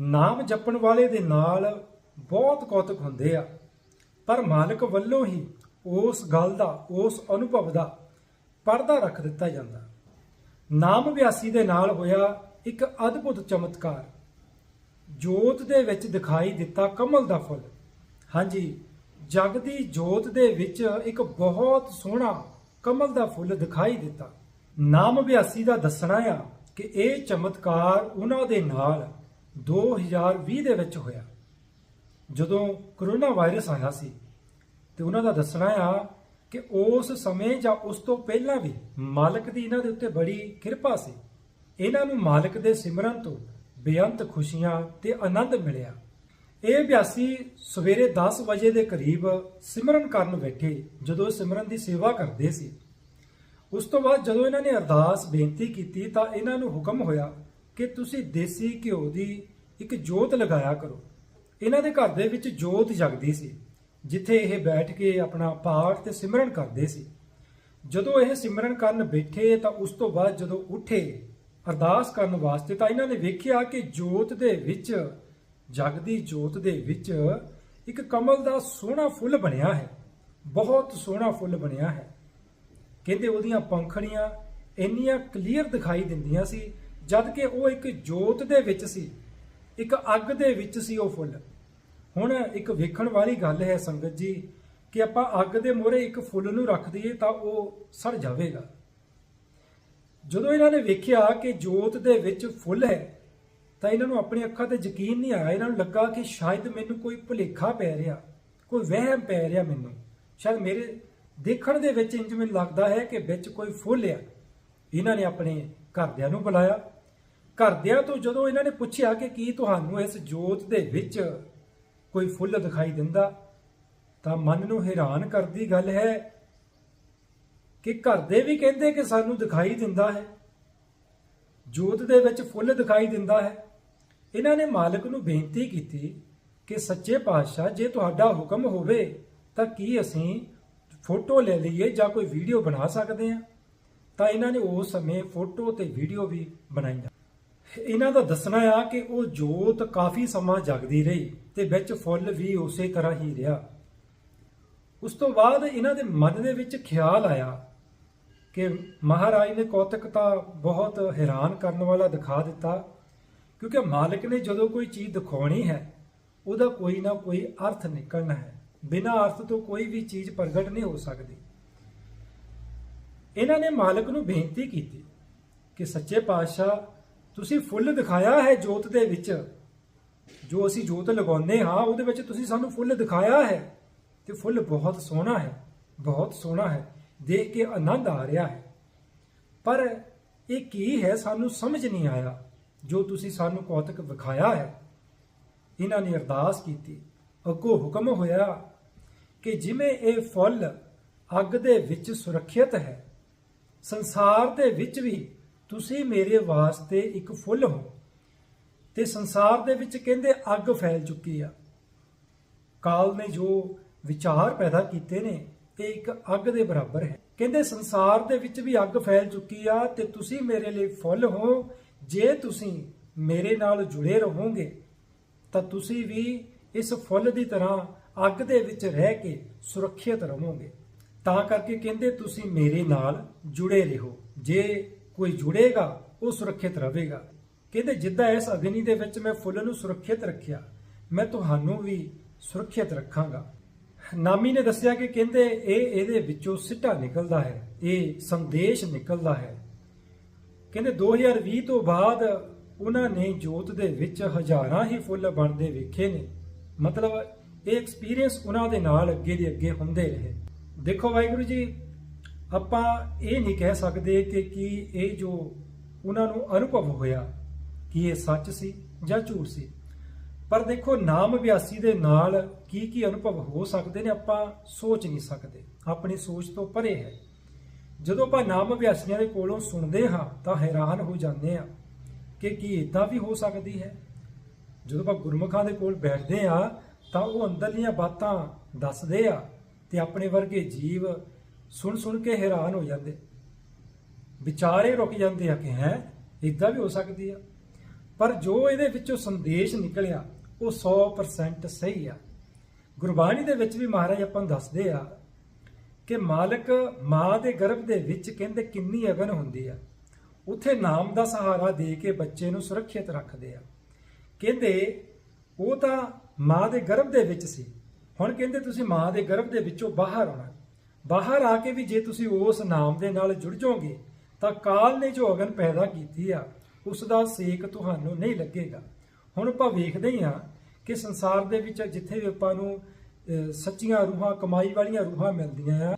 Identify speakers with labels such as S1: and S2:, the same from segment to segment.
S1: ਨਾਮ ਜਪਣ ਵਾਲੇ ਦੇ ਨਾਲ ਬਹੁਤ ਕੌਤਕ ਹੁੰਦੇ ਆ। ਪਰ ਮਾਲਕ ਵੱਲੋਂ ਹੀ ਉਸ ਗੱਲ ਦਾ, ਉਸ ਅਨੁਭਵ ਦਾ ਪਰਦਾ ਰੱਖ ਦਿੱਤਾ ਜਾਂਦਾ। ਨਾਮ ਵਿਆਸੀ ਦੇ ਨਾਲ ਹੋਇਆ ਇੱਕ ਅਦਭੁਤ ਚਮਤਕਾਰ। ਜੋਤ ਦੇ ਵਿੱਚ ਦਿਖਾਈ ਦਿੱਤਾ ਕਮਲ ਦਾ ਫੁੱਲ। ਹਾਂਜੀ, ਜਗ ਦੀ ਜੋਤ ਦੇ ਵਿੱਚ ਇੱਕ ਬਹੁਤ ਸੋਹਣਾ ਕਮਲ ਦਾ ਫੁੱਲ ਦਿਖਾਈ ਦਿੱਤਾ। ਨਾਮ ਵਿਆਸੀ ਦਾ ਦੱਸਣਾ ਆ ਕਿ ਇਹ ਚਮਤਕਾਰ ਉਹਨਾਂ ਦੇ ਨਾਲ 2020 ਦੇ ਵਿੱਚ ਹੋਇਆ। ਜਦੋਂ ਕਰੋਨਾ ਵਾਇਰਸ ਆਇਆ ਸੀ, ਤੇ ਉਹਨਾਂ ਦਾ ਦੱਸਣਾ ਆ ਕਿ ਉਸ ਸਮੇਂ ਜਾਂ ਉਸ ਤੋਂ ਪਹਿਲਾਂ ਵੀ ਮਾਲਕ ਦੀ ਇਹਨਾਂ ਦੇ ਉੱਤੇ ਬੜੀ ਕਿਰਪਾ ਸੀ। ਇਹਨਾਂ ਨੂੰ ਮਾਲਕ ਦੇ ਸਿਮਰਨ ਤੋਂ ਬੇਅੰਤ ਖੁਸ਼ੀਆਂ ਤੇ ਆਨੰਦ ਮਿਲਿਆ। ਇਹ ਬਿਆਸੀ ਸਵੇਰੇ 10 ਵਜੇ ਦੇ ਕਰੀਬ ਸਿਮਰਨ ਕਰਨ ਬੈਠੇ, ਜਦੋਂ ਸਿਮਰਨ ਦੀ ਸੇਵਾ ਕਰਦੇ ਸੀ। ਉਸ ਤੋਂ ਬਾਅਦ ਜਦੋਂ ਇਹਨਾਂ ਨੇ ਅਰਦਾਸ ਬੇਨਤੀ ਕੀਤੀ ਤਾਂ ਇਹਨਾਂ ਨੂੰ ਹੁਕਮ ਹੋਇਆ ਕਿ ਤੁਸੀਂ ਦੇਸੀ ਘਿਓ ਦੀ ਇੱਕ ਜੋਤ ਲਗਾਇਆ ਕਰੋ। ਇਹਨਾਂ ਦੇ ਘਰ ਦੇ ਵਿੱਚ ਜੋਤ ਜਗਦੀ ਸੀ, ਜਿੱਥੇ ਇਹ ਬੈਠ ਕੇ ਆਪਣਾ ਪਾਠ ਤੇ ਸਿਮਰਨ ਕਰਦੇ ਸੀ। ਜਦੋਂ ਇਹ ਸਿਮਰਨ ਕਰਨ ਬੈਠੇ ਤਾਂ ਉਸ ਤੋਂ ਬਾਅਦ ਜਦੋਂ ਉੱਠੇ, ਅਰਦਾਸ ਕਰਨ ਵਾਸਤੇ ਤਾਂ ਇਹਨਾਂ ਨੇ ਵੇਖਿਆ ਕਿ ਜੋਤ ਦੇ ਵਿੱਚ, ਜਗਦੀ ਜੋਤ ਦੇ ਵਿੱਚ ਇੱਕ ਕਮਲ ਦਾ ਸੋਹਣਾ ਫੁੱਲ ਬਣਿਆ ਹੈ। ਬਹੁਤ ਸੋਹਣਾ ਫੁੱਲ ਬਣਿਆ ਹੈ। ਕਹਿੰਦੇ ਉਹਦੀਆਂ ਪੰਖੜੀਆਂ ਇੰਨੀਆਂ ਕਲੀਅਰ ਦਿਖਾਈ ਦਿੰਦੀਆਂ ਸੀ, ਜਦ ਕਿ ਉਹ ਇੱਕ ਜੋਤ ਦੇ ਵਿੱਚ ਸੀ। ਇੱਕ ਅੱਗ ਦੇ ਵਿੱਚ ਸੀ ਉਹ ਫੁੱਲ। ਹੁਣ ਇੱਕ ਵੇਖਣ ਵਾਲੀ ਗੱਲ ਹੈ ਸੰਗਤ ਜੀ, ਕਿ ਆਪਾਂ ਅੱਗ ਦੇ ਮੋਹਰੇ ਇੱਕ ਫੁੱਲ ਨੂੰ ਰੱਖ ਦਈਏ ਤਾਂ ਉਹ ਸੜ ਜਾਵੇਗਾ। ਜਦੋਂ ਇਹਨਾਂ ਨੇ ਵੇਖਿਆ ਕਿ ਜੋਤ ਦੇ ਵਿੱਚ ਫੁੱਲ ਹੈ, ਤਾਂ ਇਹਨਾਂ ਨੂੰ ਆਪਣੀ ਅੱਖਾਂ ਤੇ ਯਕੀਨ ਨਹੀਂ ਆਇਆ। ਇਹਨਾਂ ਨੂੰ ਲੱਗਾ ਕਿ ਸ਼ਾਇਦ ਮੈਨੂੰ ਕੋਈ ਭੁਲੇਖਾ ਪੈ ਰਿਹਾ, ਕੋਈ ਵਹਿਮ ਪੈ ਰਿਹਾ ਮੈਨੂੰ। ਸ਼ਾਇਦ ਮੇਰੇ ਦੇਖਣ ਦੇ ਵਿੱਚ ਇੰਜ ਮੈਨੂੰ ਲੱਗਦਾ ਹੈ ਕਿ ਵਿੱਚ ਕੋਈ ਫੁੱਲ ਆ। ਇਹਨਾਂ ਨੇ ਆਪਣੇ ਘਰਦਿਆਂ ਨੂੰ ਬੁਲਾਇਆ। ਘਰਦਿਆਂ ਤੋਂ ਜਦੋਂ ਇਹਨਾਂ ਨੇ ਪੁੱਛਿਆ ਕਿ ਕੀ ਤੁਹਾਨੂੰ ਇਸ ਜੋਤ ਦੇ ਵਿੱਚ ਕੋਈ ਫੁੱਲ ਦਿਖਾਈ ਦਿੰਦਾ, ਤਾਂ ਮਨ ਨੂੰ ਹੈਰਾਨ ਕਰਦੀ ਗੱਲ ਹੈ ਕਿ ਘਰ ਦੇ ਵੀ ਕਹਿੰਦੇ ਕਿ ਸਾਨੂੰ ਦਿਖਾਈ ਦਿੰਦਾ ਹੈ, ਜੋਤ ਦੇ ਵਿੱਚ ਫੁੱਲ ਦਿਖਾਈ ਦਿੰਦਾ ਹੈ। ਇਹਨਾਂ ਨੇ ਮਾਲਕ ਨੂੰ ਬੇਨਤੀ ਕੀਤੀ ਕਿ ਸੱਚੇ ਪਾਤਸ਼ਾਹ, ਜੇ ਤੁਹਾਡਾ ਹੁਕਮ ਹੋਵੇ, ਤਾਂ ਕੀ ਅਸੀਂ ਫੋਟੋ ਲੈ ਲਈਏ ਜਾਂ ਕੋਈ ਵੀਡੀਓ ਬਣਾ ਸਕਦੇ ਹਾਂ? ਤਾਂ ਇਹਨਾਂ ਨੇ ਉਸ ਸਮੇਂ ਫੋਟੋ ਤੇ ਵੀਡੀਓ ਵੀ ਬਣਾਈਆਂ। ਇਹਨਾਂ ਦਾ ਦੱਸਣਾ ਆ ਕਿ ਉਹ ਜੋਤ ਕਾਫੀ ਸਮਾਂ ਜਗਦੀ ਰਹੀ ਤੇ ਵਿੱਚ ਫੁੱਲ ਵੀ ਉਸੇ ਤਰ੍ਹਾਂ ਹੀ ਰਿਹਾ। ਉਸ ਤੋਂ ਬਾਅਦ ਇਹਨਾਂ ਦੇ ਮਨ ਦੇ ਵਿੱਚ ਖਿਆਲ ਆਇਆ ਕਿ ਮਹਾਰਾਜ ਨੇ ਕੌਤਕ ਤਾਂ ਬਹੁਤ ਹੈਰਾਨ ਕਰਨ ਵਾਲਾ ਦਿਖਾ ਦਿੱਤਾ, ਕਿਉਂਕਿ ਮਾਲਕ ਨੇ ਜਦੋਂ ਕੋਈ ਚੀਜ਼ ਦਿਖਾਉਣੀ ਹੈ, ਉਹਦਾ ਕੋਈ ਨਾ ਕੋਈ ਅਰਥ ਨਿਕਲਣਾ ਹੈ। ਬਿਨਾਂ ਅਰਥ ਤੋਂ ਕੋਈ ਵੀ ਚੀਜ਼ ਪ੍ਰਗਟ ਨਹੀਂ ਹੋ ਸਕਦੀ। ਇਹਨਾਂ ਨੇ ਮਾਲਕ ਨੂੰ ਬੇਨਤੀ ਕੀਤੀ ਕਿ ਸੱਚੇ ਪਾਤਸ਼ਾਹ ਤੁਸੀਂ ਫੁੱਲ ਦਿਖਾਇਆ ਹੈ ਜੋਤ ਦੇ ਵਿੱਚ। ਜੋ ਅਸੀਂ ਜੋਤ ਲਗਾਉਂਦੇ ਹਾਂ, ਉਹਦੇ ਵਿੱਚ ਤੁਸੀਂ ਸਾਨੂੰ ਫੁੱਲ ਦਿਖਾਇਆ ਹੈ ਤੇ ਫੁੱਲ ਬਹੁਤ ਸੋਹਣਾ ਹੈ, ਬਹੁਤ ਸੋਹਣਾ ਹੈ, ਦੇਖ ਕੇ ਆਨੰਦ ਆ ਰਿਹਾ ਹੈ। ਪਰ ਇਹ ਕੀ ਹੈ, ਸਾਨੂੰ ਸਮਝ ਨਹੀਂ ਆਇਆ, ਜੋ ਤੁਸੀਂ ਸਾਨੂੰ ਕੌਤਕ ਵਿਖਾਇਆ ਹੈ। ਇਹਨਾਂ ਨੇ ਅਰਦਾਸ ਕੀਤੀ, ਅੱਗੋਂ ਹੁਕਮ ਹੋਇਆ ਕਿ ਜਿਵੇਂ ਇਹ ਫੁੱਲ ਅੱਗ ਦੇ ਵਿੱਚ ਸੁਰੱਖਿਅਤ ਹੈ, ਸੰਸਾਰ ਦੇ ਵਿੱਚ ਵੀ ਤੁਸੀਂ ਮੇਰੇ ਵਾਸਤੇ ਇੱਕ ਫੁੱਲ ਹੋ। ਤੇ ਸੰਸਾਰ ਦੇ ਵਿੱਚ ਕਹਿੰਦੇ ਅੱਗ ਫੈਲ ਚੁੱਕੀ ਆ। ਕਾਲ ਨੇ ਜੋ ਵਿਚਾਰ ਪੈਦਾ ਕੀਤੇ ਨੇ, ਇਹ ਇੱਕ ਅੱਗ ਦੇ ਬਰਾਬਰ ਹੈ। ਕਹਿੰਦੇ ਸੰਸਾਰ ਦੇ ਵਿੱਚ ਵੀ ਅੱਗ ਫੈਲ ਚੁੱਕੀ ਆ ਤੇ ਤੁਸੀਂ ਮੇਰੇ ਲਈ ਫੁੱਲ ਹੋ। ਜੇ ਤੁਸੀਂ ਮੇਰੇ ਨਾਲ ਜੁੜੇ ਰਹੋਗੇ, ਤਾਂ ਤੁਸੀਂ ਵੀ ਇਸ ਫੁੱਲ ਦੀ ਤਰ੍ਹਾਂ ਅੱਗ ਦੇ ਵਿੱਚ ਰਹਿ ਕੇ ਸੁਰੱਖਿਅਤ ਰਹੋਗੇ। ਤਾਂ ਕਰਕੇ ਕਹਿੰਦੇ ਤੁਸੀਂ ਮੇਰੇ ਨਾਲ ਜੁੜੇ ਰਹੋ। ਜੇ ਕੋਈ ਜੁੜੇਗਾ, ਉਹ ਸੁਰੱਖਿਅਤ ਰਹੇਗਾ। ਕਹਿੰਦੇ, ਜਿੱਦਾਂ ਇਸ ਅਗਨੀ ਦੇ ਵਿੱਚ ਮੈਂ ਫੁੱਲ ਨੂੰ ਸੁਰੱਖਿਅਤ ਰੱਖਿਆ, ਮੈਂ ਤੁਹਾਨੂੰ ਵੀ ਸੁਰੱਖਿਅਤ ਰੱਖਾਂਗਾ। ਨਾਮੀ ਨੇ ਦੱਸਿਆ ਕਿ ਕਹਿੰਦੇ, ਇਹ ਇਹਦੇ ਵਿੱਚੋਂ ਸਿੱਟਾ ਨਿਕਲਦਾ ਹੈ, ਇਹ ਸੰਦੇਸ਼ ਨਿਕਲਦਾ ਹੈ। ਕਹਿੰਦੇ 2020 ਤੋਂ ਬਾਅਦ ਉਹਨਾਂ ਨੇ ਜੋਤ ਦੇ ਵਿੱਚ ਹਜ਼ਾਰਾਂ ਹੀ ਫੁੱਲ ਬਣਦੇ ਵੇਖੇ ਨੇ। ਮਤਲਬ, ਇਹ ਐਕਸਪੀਰੀਅੰਸ ਉਹਨਾਂ ਦੇ ਨਾਲ ਅੱਗੇ ਦੇ ਅੱਗੇ ਹੁੰਦੇ ਰਹੇ। ਦੇਖੋ ਵਾਹਿਗੁਰੂ ਜੀ ਆਪਾਂ ਇਹ ਨਹੀਂ ਕਹਿ ਸਕਦੇ ਕਿ ਕੀ ਇਹ ਜੋ ਉਹਨਾਂ ਨੂੰ ਅਨੁਭਵ ਹੋਇਆ, ਕਿ ਇਹ ਸੱਚ ਸੀ ਜਾਂ ਝੂਠ ਸੀ। ਪਰ ਦੇਖੋ, ਨਾਮ ਅਭਿਆਸੀ ਦੇ ਨਾਲ ਕੀ ਕੀ ਅਨੁਭਵ ਹੋ ਸਕਦੇ ਨੇ ਆਪਾਂ ਸੋਚ ਨਹੀਂ ਸਕਦੇ। ਆਪਣੀ ਸੋਚ ਤੋਂ ਪਰੇ ਹੈ। ਜਦੋਂ ਆਪਾਂ ਨਾਮ ਅਭਿਆਸੀਆਂ ਦੇ ਕੋਲੋਂ ਸੁਣਦੇ ਹਾਂ, ਤਾਂ ਹੈਰਾਨ ਹੋ ਜਾਂਦੇ ਹਾਂ ਕਿ ਕੀ ਇਦਾਂ ਵੀ ਹੋ ਸਕਦੀ ਹੈ। ਜਦੋਂ ਆਪਾਂ ਗੁਰਮੁਖਾਂ ਦੇ ਕੋਲ ਬੈਠਦੇ ਆ ਤਾਂ ਉਹ ਅੰਦਰਲੀਆਂ ਬਾਤਾਂ ਦੱਸਦੇ ਆ ਤੇ ਆਪਣੇ ਵਰਗੇ ਜੀਵ ਸੁਣ ਸੁਣ ਕੇ ਹੈਰਾਨ ਹੋ ਜਾਂਦੇ। ਵਿਚਾਰੇ ਰੁਕ ਜਾਂਦੇ ਆ ਕਿ ਹੈ ਇਦਾਂ ਵੀ ਹੋ ਸਕਦੀ ਆ। ਪਰ ਜੋ ਇਹਦੇ ਵਿੱਚੋਂ ਸੰਦੇਸ਼ ਨਿਕਲਿਆ, ਉਹ 100% ਸਹੀ ਆ। ਗੁਰਬਾਣੀ ਦੇ ਵਿੱਚ ਵੀ ਮਹਾਰਾਜ ਆਪਾਂ ਨੂੰ ਦੱਸਦੇ ਆ ਕਿ ਮਾਲਕ ਮਾਂ ਦੇ ਗਰਭ ਦੇ ਵਿੱਚ ਕਹਿੰਦੇ ਕਿੰਨੀ ਅਗਨ ਹੁੰਦੀ ਆ। ਉੱਥੇ ਨਾਮ ਦਾ ਸਹਾਰਾ ਦੇ ਕੇ ਬੱਚੇ ਨੂੰ ਸੁਰੱਖਿਅਤ ਰੱਖਦੇ ਆ। ਕਹਿੰਦੇ, ਉਹ ਤਾਂ ਮਾਂ ਦੇ ਗਰਭ ਦੇ ਵਿੱਚ ਸੀ। ਹੁਣ ਕਹਿੰਦੇ ਤੁਸੀਂ ਮਾਂ ਦੇ ਗਰਭ ਦੇ ਵਿੱਚੋਂ ਬਾਹਰ ਆਉਣਾ। ਬਾਹਰ ਆ ਕੇ ਵੀ ਜੇ ਤੁਸੀਂ ਉਸ ਨਾਮ ਦੇ ਨਾਲ ਜੁੜ ਜਾਓਗੇ, ਤਾਂ ਕਾਲ ਨੇ ਜੋ ਅਗਨ ਪੈਦਾ ਕੀਤੀ ਆ ਉਸ ਦਾ ਸੇਕ ਤੁਹਾਨੂੰ ਨਹੀਂ ਲੱਗੇਗਾ। ਹੁਣ ਆਪਾਂ ਵੇਖਦੇ ਹੀ ਆ ਕਿ ਸੰਸਾਰ ਦੇ ਵਿੱਚ ਜਿੱਥੇ ਵੀ ਆਪਾਂ ਨੂੰ ਸੱਚੀਆਂ ਰੂਹਾਂ, ਕਮਾਈ ਵਾਲੀਆਂ ਰੂਹਾਂ ਮਿਲਦੀਆਂ ਆ,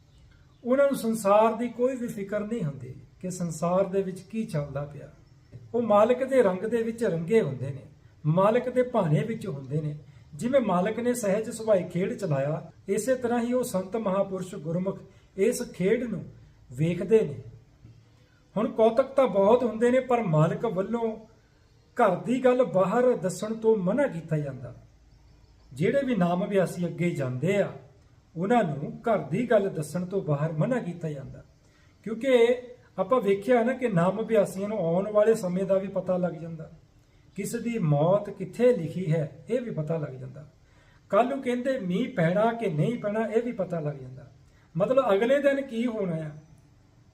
S1: ਉਹਨਾਂ ਨੂੰ ਸੰਸਾਰ ਦੀ ਕੋਈ ਵੀ ਫਿਕਰ ਨਹੀਂ ਹੁੰਦੀ ਕਿ ਸੰਸਾਰ ਦੇ ਵਿੱਚ ਕੀ ਚੱਲਦਾ ਪਿਆ। ਉਹ ਮਾਲਕ ਦੇ ਰੰਗ ਦੇ ਵਿੱਚ ਰੰਗੇ ਹੁੰਦੇ ਨੇ, ਮਾਲਕ ਦੇ ਭਾਣੇ ਵਿੱਚ ਹੁੰਦੇ ਨੇ ਜਿਵੇਂ ਮਾਲਕ ਨੇ ਸਹਿਜ ਸੁਭਾਈ ਖੇਡ ਚਲਾਇਆ, ਇਸੇ ਤਰ੍ਹਾਂ ਹੀ ਉਹ ਸੰਤ ਮਹਾਪੁਰਸ਼ ਗੁਰਮੁਖ ਇਸ ਖੇਡ ਨੂੰ ਵੇਖਦੇ ਨੇ। ਹੁਣ ਕੌਤਕ ਤਾਂ ਬਹੁਤ ਹੁੰਦੇ ਨੇ, ਪਰ ਮਾਲਕ ਵੱਲੋਂ ਘਰ ਦੀ ਗੱਲ ਬਾਹਰ ਦੱਸਣ ਤੋਂ ਮਨਾ ਕੀਤਾ ਜਾਂਦਾ। ਜਿਹੜੇ ਵੀ ਨਾਮ ਅਭਿਆਸੀ ਅੱਗੇ ਜਾਂਦੇ ਆ, ਉਹਨਾਂ ਨੂੰ ਘਰ ਦੀ ਗੱਲ ਦੱਸਣ ਤੋਂ ਬਾਹਰ ਮਨਾ ਕੀਤਾ ਜਾਂਦਾ। ਕਿਉਂਕਿ ਆਪਾਂ ਵੇਖਿਆ ਨਾ ਕਿ ਨਾਮ ਅਭਿਆਸੀਆਂ ਨੂੰ ਆਉਣ ਵਾਲੇ ਸਮੇਂ ਦਾ ਵੀ ਪਤਾ ਲੱਗ ਜਾਂਦਾ। ਕਿਸ ਦੀ ਮੌਤ ਕਿੱਥੇ ਲਿਖੀ ਹੈ, ਇਹ ਵੀ ਪਤਾ ਲੱਗ ਜਾਂਦਾ। ਕੱਲ ਨੂੰ ਕਹਿੰਦੇ ਮੀਂਹ ਪੈਣਾ ਕਿ ਨਹੀਂ ਪੈਣਾ, ਇਹ ਵੀ ਪਤਾ ਲੱਗ ਜਾਂਦਾ। ਮਤਲਬ ਅਗਲੇ ਦਿਨ ਕੀ ਹੋਣਾ ਆ?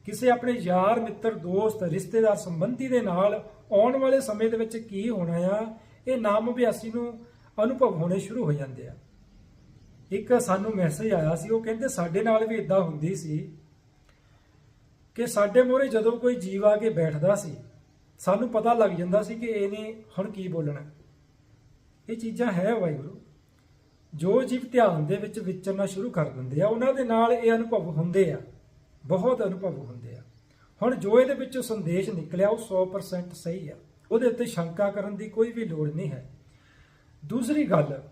S1: ਕਿਸੇ ਆਪਣੇ ਯਾਰ, ਮਿੱਤਰ, ਦੋਸਤ, ਰਿਸ਼ਤੇਦਾਰ, ਸੰਬੰਧੀ ਦੇ ਨਾਲ ਆਉਣ ਵਾਲੇ ਸਮੇਂ ਦੇ ਵਿੱਚ ਕੀ ਹੋਣਾ ਆ, ਇਹ ਨਾਮ ਅਭਿਆਸੀ ਨੂੰ ਅਨੁਭਵ ਹੋਣੇ ਸ਼ੁਰੂ ਹੋ ਜਾਂਦੇ ਆ। ਇੱਕ ਸਾਨੂੰ ਮੈਸੇਜ ਆਇਆ ਸੀ, ਉਹ ਕਹਿੰਦੇ ਸਾਡੇ ਨਾਲ ਵੀ ਇਦਾਂ ਹੁੰਦੀ ਸੀ ਕਿ ਸਾਡੇ ਮੋਹਰੇ ਜਦੋਂ ਕੋਈ ਜੀਵ ਆ ਕੇ ਬੈਠਦਾ ਸੀ ਸਾਨੂੰ ਪਤਾ ਲੱਗ ਜਾਂਦਾ ਸੀ ਕਿ ਇਹਨੇ ਹੁਣ ਕੀ ਬੋਲਣਾ ਇਹ ਚੀਜ਼ਾਂ ਹੈ ਵਾਹਿਗੁਰੂ। ਜੋ ਜੀਵ ਧਿਆਨ ਦੇ ਵਿੱਚ ਵਿਚਰਨਾ ਸ਼ੁਰੂ ਕਰ ਦਿੰਦੇ ਆ, ਉਹਨਾਂ ਦੇ ਨਾਲ ਇਹ ਅਨੁਭਵ ਹੁੰਦੇ ਆ। ਬਹੁਤ ਅਨੁਭਵ ਹੁੰਦੇ ਆ। ਹੁਣ ਜੋ ਇਹਦੇ ਵਿੱਚੋਂ ਸੰਦੇਸ਼ ਨਿਕਲਿਆ, ਉਹ 100% ਸਹੀ ਆ। ਉਹਦੇ ਉੱਤੇ ਸ਼ੰਕਾ ਕਰਨ ਦੀ ਕੋਈ ਵੀ ਲੋੜ ਨਹੀਂ ਹੈ। ਦੂਸਰੀ ਗੱਲ,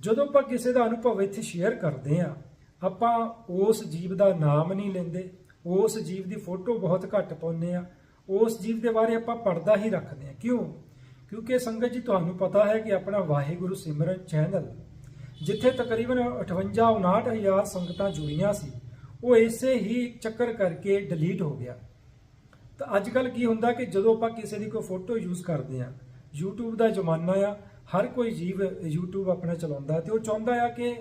S1: ਜਦੋਂ ਆਪਾਂ ਕਿਸੇ ਦਾ ਅਨੁਭਵ ਇੱਥੇ ਸ਼ੇਅਰ ਕਰਦੇ ਆ, ਆਪਾਂ ਉਸ ਜੀਵ ਦਾ ਨਾਮ ਨਹੀਂ ਲੈਂਦੇ, ਉਸ ਜੀਵ ਦੀ ਫੋਟੋ ਬਹੁਤ ਘੱਟ ਪਾਉਂਦੇ ਆ ਉਸ ਜੀਵ ਦੇ ਬਾਰੇ ਆਪਾਂ ਪੜਦਾ ਹੀ ਰੱਖਦੇ ਹਾਂ। ਕਿਉਂ? ਕਿਉਂਕਿ ਸੰਗਤ ਜੀ, ਤੁਹਾਨੂੰ ਪਤਾ ਹੈ ਕਿ ਆਪਣਾ ਵਾਹਿਗੁਰੂ ਸਿਮਰਨ ਚੈਨਲ, ਜਿੱਥੇ ਤਕਰੀਬਨ 58 59000 ਸੰਗਤਾਂ ਜੁੜੀਆਂ ਸੀ, ਉਹ ਇਸੇ ਹੀ ਚੱਕਰ ਕਰਕੇ ਡਿਲੀਟ ਹੋ ਗਿਆ। ਤਾਂ ਅੱਜ ਕੱਲ ਕੀ ਹੁੰਦਾ ਕਿ ਜਦੋਂ ਆਪਾਂ ਕਿਸੇ ਦੀ ਕੋਈ ਫੋਟੋ ਯੂਜ਼ ਕਰਦੇ ਆ YouTube ਦਾ ਜ਼ਮਾਨਾ ਆ, ਹਰ ਕੋਈ ਜੀਵ YouTube ਆਪਣਾ ਚਲਾਉਂਦਾ ਤੇ ਉਹ ਚਾਹੁੰਦਾ ਆ ਕਿ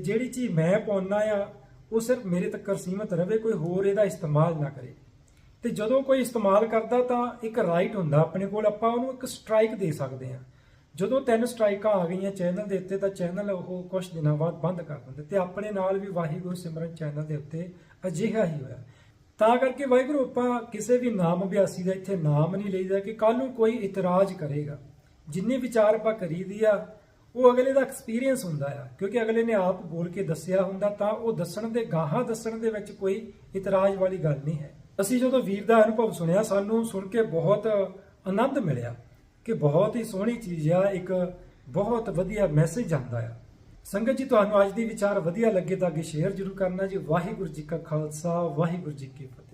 S1: ਜਿਹੜੀ ਚੀਜ਼ ਮੈਂ ਪਾਉਣਾ ਆ, ਉਹ ਸਿਰਫ ਮੇਰੇ ਤੱਕ ਸੀਮਤ ਰਵੇ ਕੋਈ ਹੋਰ ਇਹਦਾ ਇਸਤੇਮਾਲ ਨਾ ਕਰੇ। ਤੇ ਜਦੋਂ ਕੋਈ ਇਸਤੇਮਾਲ ਕਰਦਾ ਤਾਂ ਇੱਕ ਰਾਈਟ ਹੁੰਦਾ ਆਪਣੇ ਕੋਲ, ਆਪਾਂ ਉਹਨੂੰ ਇੱਕ ਸਟ੍ਰਾਈਕ ਦੇ ਸਕਦੇ ਹਾਂ। ਜਦੋਂ ਤਿੰਨ ਸਟ੍ਰਾਈਕਾਂ ਆ ਗਈਆਂ ਚੈਨਲ ਦੇ ਉੱਤੇ ਤਾਂ ਚੈਨਲ ਉਹ ਕੁਝ ਦਿਨਾਂ ਬਾਅਦ ਬੰਦ ਕਰ ਦਿੰਦੇ। ਤੇ ਆਪਣੇ ਨਾਲ ਵੀ ਵਾਹਿਗੁਰੂ ਸਿਮਰਨ ਚੈਨਲ ਦੇ ਉੱਤੇ ਅਜਿਹਾ ਹੀ ਹੋਇਆ। ਤਾਂ ਕਰਕੇ ਵਾਹਿਗੁਰੂ, ਆਪਾਂ ਕਿਸੇ ਵੀ ਨਾਮ ਅਭਿਆਸੀ ਦਾ ਇੱਥੇ ਨਾਮ ਨਹੀਂ ਲਈਦਾ ਕਿ ਕੱਲ ਨੂੰ ਕੋਈ ਇਤਰਾਜ਼ ਕਰੇਗਾ। ਜਿੰਨੇ ਵਿਚਾਰ ਆਪਾਂ ਕਰੀਦੀ ਆ, ਉਹ ਅਗਲੇ ਦਾ ਐਕਸਪੀਰੀਅੰਸ ਹੁੰਦਾ ਆ। ਕਿਉਂਕਿ ਅਗਲੇ ਨੇ ਆਪ ਬੋਲ ਕੇ ਦੱਸਿਆ ਹੁੰਦਾ ਤਾਂ ਉਹ ਦੱਸਣ ਦੇ, ਗਾਹਾਂ ਦੱਸਣ ਦੇ ਵਿੱਚ ਕੋਈ ਇਤਰਾਜ਼ ਵਾਲੀ ਗੱਲ ਨਹੀਂ ਹੈ। ਅਸੀਂ ਜਦੋਂ ਵੀਰ ਦਾ ਅਨੁਭਵ ਸੁਣਿਆ, ਸਾਨੂੰ ਸੁਣ ਕੇ ਬਹੁਤ ਆਨੰਦ ਮਿਲਿਆ ਕਿ ਬਹੁਤ ਹੀ ਸੋਹਣੀ ਚੀਜ਼ ਆ, ਇੱਕ ਬਹੁਤ ਵਧੀਆ ਮੈਸੇਜ ਆਉਂਦਾ ਆ। ਸੰਗਤ ਜੀ, ਤੁਹਾਨੂੰ ਅੱਜ ਦੀ ਵਿਚਾਰ ਵਧੀਆ ਲੱਗੇ ਤਾਂ ਅੱਗੇ ਸ਼ੇਅਰ ਜ਼ਰੂਰ ਕਰਨਾ ਜੀ। ਵਾਹਿਗੁਰੂ ਜੀ ਕਾ ਖਾਲਸਾ, ਵਾਹਿਗੁਰੂ ਜੀ ਕੀ ਫਤਿਹ।